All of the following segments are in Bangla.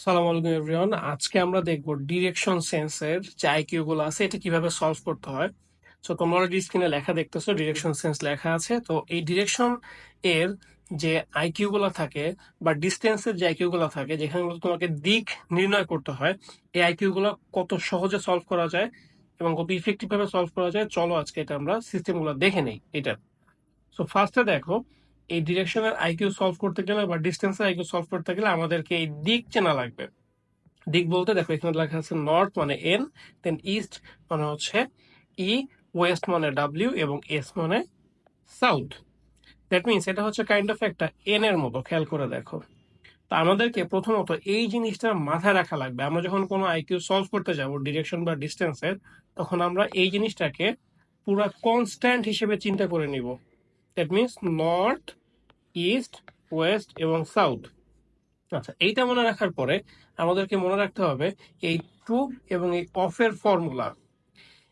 আসসালামু আলাইকুম এভরিওয়ান আজকে আমরা দেখব ডিরেকশন সেন্সের যে আইকিউ গুলো আছে, এটা কীভাবে সলভ করতে হয়। সো তোমরা অলরেডি স্ক্রিনে লেখা দেখতেছো ডিরেকশন সেন্স লেখা আছে। তো, এই ডিরেকশন এর যে আইকিউ গুলো থাকে বা ডিস্টেন্সের যে আইকিউ গুলো থাকে, যেখানে তোমাকে দিক নির্ণয় করতে হয়, এই আইকিউ গুলো কত সহজে সলভ করা যায় এবং কত ইফেক্টিভ ভাবে সলভ করা যায়, চলো আজকে এটা আমরা সিস্টেমগুলো দেখে নেই, এটা। সো ফার্স্টে দেখো এই ডিরেকশনের আইকিউ সলভ করতে গেলে বা ডিস্টেন্সের আইকিউ সলভ করতে গেলে আমাদেরকে এই দিক চেনা লাগবে। দিক বলতে দেখো, এখানে লেখা আছে নর্থ মানে এন দেন ইস্ট মানে হচ্ছে ই ওয়েস্ট মানে ডাব্লিউ এবং এস মানে সাউথ দ্যাট মিনস এটা হচ্ছে কাইন্ড অফ একটা এন এর মতো, খেয়াল করে দেখো। তো আমাদেরকে প্রথমত এই জিনিসটা মাথায় রাখা লাগবে। আমরা যখন কোনো আইকিউ সলভ করতে যাব ডিরেকশন বা ডিস্টেন্সের তখন আমরা এই জিনিসটাকে পুরো কনস্ট্যান্ট হিসেবে চিন্তা করে নিব। That means north east, west এবং সাউথ। আচ্ছা এইটা মনে রাখার পরে আমাদেরকে মনে রাখতে হবে এই টু এবং এই অফের ফর্মুলা।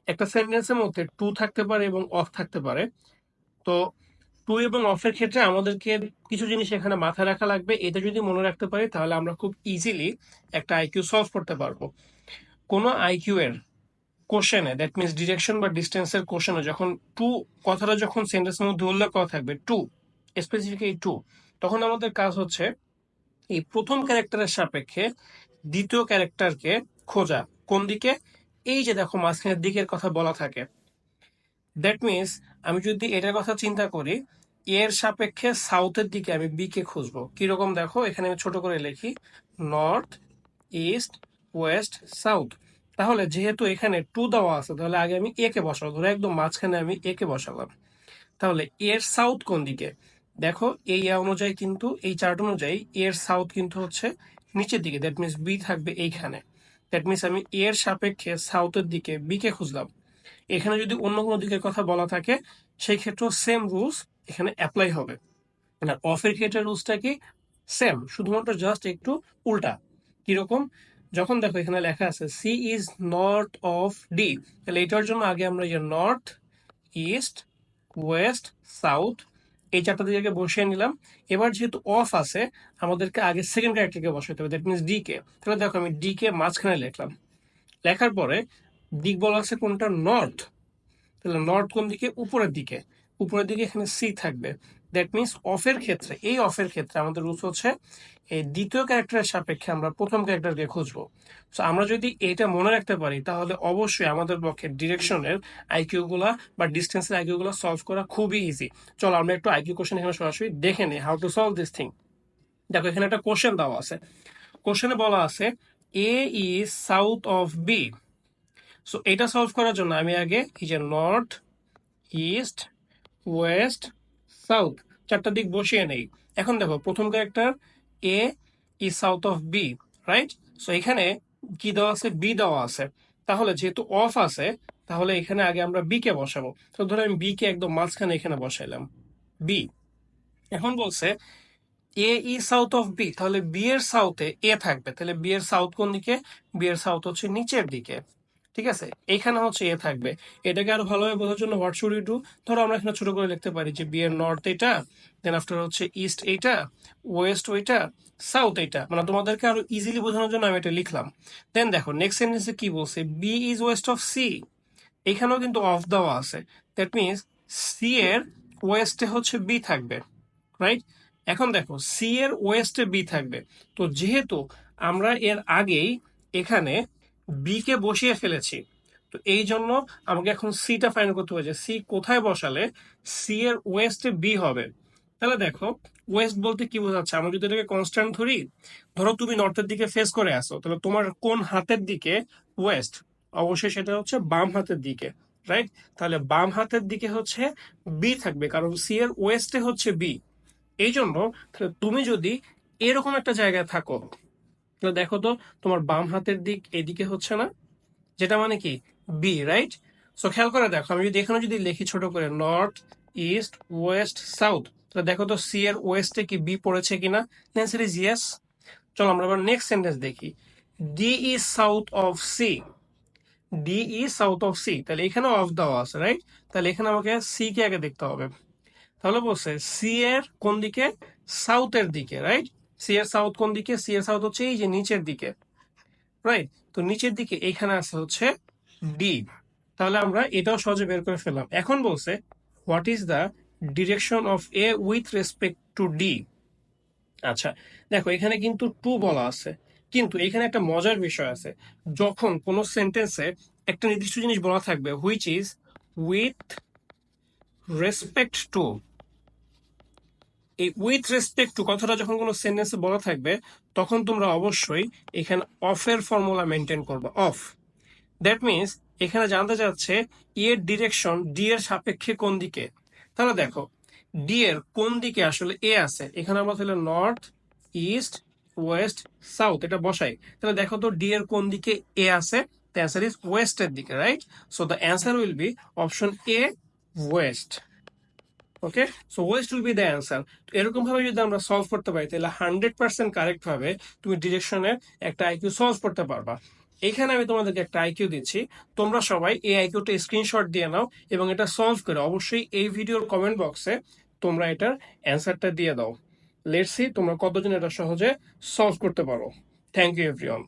একটা সেন্টেন্সের মধ্যে টু থাকতে পারে এবং অফ থাকতে পারে। তো টু এবং অফের ক্ষেত্রে আমাদেরকে কিছু জিনিস এখানে মাথায় রাখা লাগবে। এটা যদি মনে রাখতে পারি, তাহলে আমরা খুব ইজিলি একটা আইকিউ সলভ করতে পারব। কোনো আইকিউ এর কোশ্চেনে দ্যাট মিনস ডিরেকশন বা ডিস্টেন্সের কোশ্চেনে যখন টু কথাটা যখন সেন্টেন্সের মধ্যে উল্লেখ করা থাকবে টু স্পেসিফিক এই টু তখন আমাদের কাজ হচ্ছে এই প্রথম ক্যারেক্টারের সাপেক্ষে দ্বিতীয় ক্যারেক্টারকে খোঁজা। কোন দিকে? এই যে দেখো, মাঝখানের দিকের কথা বলা থাকে। দ্যাট মিনস আমি যদি এটার কথা চিন্তা করি, এর সাপেক্ষে সাউথের দিকে আমি বি কে খুঁজবো। কীরকম দেখো? এখানে আমি ছোট করে লিখি নর্থ ইস্ট ওয়েস্ট সাউথ তাহলে যেহেতু এখানে টু দেওয়া আছে, তাহলে আগে আমি এ কে বসাবো। ধরো একদম মাঝখানে আমি এ কে বসালাম। তাহলে এর সাউথ কোন দিকে? দেখো, এই অনুযায়ী কিন্তু, এই চার্ট অনুযায়ী এর সাউথ কিন্তু হচ্ছে নিচের দিকে। দ্যাট মিনস বি থাকবে এইখানে। দ্যাট মিনস আমি এর সাপেক্ষে সাউথের দিকে বি কে খুঁজলাম। এখানে যদি অন্য কোনো দিকের কথা বলা থাকে, সেই ক্ষেত্রেও সেম রুলস এখানে অ্যাপ্লাই হবে। আর অফের ক্ষেত্রে রুলসটা কি? সেম শুধুমাত্র জাস্ট একটু উল্টা। কীরকম? যখন দেখো এখানে লেখা আছে C is north of D তাহলে এটার জন্য আগে আমরা যে নর্থ ইস্ট ওয়েস্ট সাউথ এই চারটা দিকে বসিয়ে নিলাম। এবার যেহেতু অফ আছে, আমাদেরকে আগে সেকেন্ড ক্যারেক্টারকে বসাতে হবে দ্যাট মিনস ডি কে তাহলে দেখো আমি ডি কে মাঝখানে লিখলাম। লেখার পরে দিক বলা আছে কোনটা? নর্থ তাহলে নর্থ কোন দিকে? উপরের দিকে। উপরের দিকে এখানে সি থাকবে। দ্যাট মিনস অফের ক্ষেত্রে, এই অফের ক্ষেত্রে আমাদের রুলস হচ্ছে, এই দ্বিতীয় ক্যারেক্টারের সাপেক্ষে আমরা প্রথম ক্যারেক্টারকে খুঁজবো। তো আমরা যদি এটা মনে রাখতে পারি, তাহলে অবশ্যই আমাদের পক্ষে ডিরেকশনের আইকিউ গুলা বা ডিস্টেন্সের আইকিউ গুলা সলভ করা খুবই ইজি চলো, আমরা একটু আইকিউ কোশ্চেন এখানে সরাসরি দেখে নিই how to solve this thing দেখো, এখানে একটা কোশ্চেন দেওয়া আছে। কোশ্চেনে বলা আছে A is south of B so এটা সলভ করার জন্য আমি আগে এই যে নর্থ ইস্ট ওয়েস্ট সাউথ চারটা দিক বসিয়ে নেই। এখন দেখো, প্রথম character A is south of B right so এখানে কি দেওয়া আছে? বি দেওয়া আছে। তাহলে যেহেতু অফ আছে, তাহলে এখানে আগে আমরা বি কে বসাবো। তো ধরো আমি বি কে একদম মাঝখানে এখানে বসাইলাম। বি এখন বলছে A is south of B তাহলে বি এর সাউথে এ থাকবে। তাহলে বি এর সাউথ কোন দিকে? বি এর সাউথ হচ্ছে নিচের দিকে। ঠিক আছে? এখানে হচ্ছে এ থাকবে। এটাকে আরও ভালোভাবে বোঝার জন্য হোয়াট শুড ইউ ডু ধরো আমরা এখানে ছোট করে লিখতে পারি যে বি এর নর্থ এটা দেন আফটার হচ্ছে ইস্ট এইটা ওয়েস্ট ওইটা সাউথ এইটা মানে তোমাদেরকে আরও ইজিলি বোঝানোর জন্য আমি এটা লিখলাম। দেন দেখো নেক্সট সেন্টেন্সে কি বলছে? B is west of C এখানেও কিন্তু অফ দেওয়া আছে। দ্যাট মিনস সি এর ওয়েস্টে হচ্ছে বি থাকবে রাইট এখন দেখো সি এর ওয়েস্টে বি থাকবে। তো যেহেতু আমরা এর আগেই এখানে বি কে বসিয়ে ফেলেছি। তো এই জন্য আমাকে এখন সিটা ফাইন করতে যে সি কোথায় বসালে সি এর ওয়েস্টে বি হবে। তাহলে দেখো ওয়েস্ট বলতে কি বোঝাচ্ছে? আমরা যদি এটাকে কনস্ট্যান্ট ধরি, ধরো তুমি নর্থের দিকে ফেস করে আসো তাহলে তোমার কোন হাতের দিকে ওয়েস্ট অবশ্যই সেটা হচ্ছে বাম হাতের দিকে রাইট তাহলে বাম হাতের দিকে হচ্ছে বি থাকবে, কারণ সি এর ওয়েস্টে হচ্ছে বি এই জন্য তাহলে তুমি যদি এরকম একটা জায়গায় থাকো তাহলে দেখো তো, তোমার বাম হাতের দিক এদিকে হচ্ছে না, যেটা মানে কি? বি রাইট সো খেয়াল করে দেখো, আমি যদি এখানে যদি লিখি ছোট করে নর্থ ইস্ট ওয়েস্ট সাউথ তাহলে দেখো তো সি এর ওয়েস্টে কি বি পড়েছে কিনা? অ্যান্সার ইজ ইয়েস চলো আমরা আবার নেক্সট সেন্টেন্স দেখি। D is south of C D is south of C তাহলে এখানে অফ দেওয়া আছে রাইট তাহলে এখানে আমাকে সি কে আগে দেখতে হবে। তাহলে বলছে সি এর কোন দিকে? সাউথের দিকে রাইট সি সাউথ কোন দিকে? সি সাউথ হচ্ছে এই যে নিচের দিকে রাইট তো নিচের দিকে এইখানে আছে হচ্ছে ডি তাহলে আমরা এটাও সহজে বের করে ফেললাম। এখন বলছে what is the direction of A with respect to D আচ্ছা দেখো, এখানে কিন্তু টু বলা আছে, কিন্তু এখানে একটা মজার বিষয় আছে। যখন কোনো সেন্টেন্সে একটা নির্দিষ্ট জিনিস বলা থাকবে which is with respect to এই উইথ রেসপেক্ট টু কথাটা যখন কোনো সেন্টেন্সে বলা থাকবে, তখন তোমরা অবশ্যই এখানে অফের ফর্মুলা মেনটেন করবে। অফ দ্যাট মিনস এখানে জানতে চাচ্ছে ই এর ডিরেকশন ডি এর সাপেক্ষে কোন দিকে। তাহলে দেখো ডি এর কোন দিকে আসলে এ আছে? এখানে আমরা তাহলে নর্থ ইস্ট ওয়েস্ট সাউথ এটা বসাই। তাহলে দেখো তো ডি এর কোন দিকে এ আছে? দ্য অ্যান্সার ইজ ওয়েস্টের দিকে right so the answer will be option A west okay so west will be the answer এরকম ভাবে যদি আমরা সলভ করতে পারি, তাহলে হান্ড্রেড পার্সেন্ট কারেক্ট ভাবে তুমি ডিরেকশনের একটা আইকিউ সলভ করতে পারবা। এখানে আমি তোমাদেরকে একটা আইকিউ দিচ্ছি। তোমরা সবাই এই আইকিউটা স্ক্রিনশট দিয়ে নাও এবং এটা সলভ করে অবশ্যই এই ভিডিওর কমেন্ট বক্সে তোমরা এটার অ্যান্সারটা দিয়ে দাও। লেটসি তোমরা কতজন এটা সহজে সলভ করতে পারো। Thank you everyone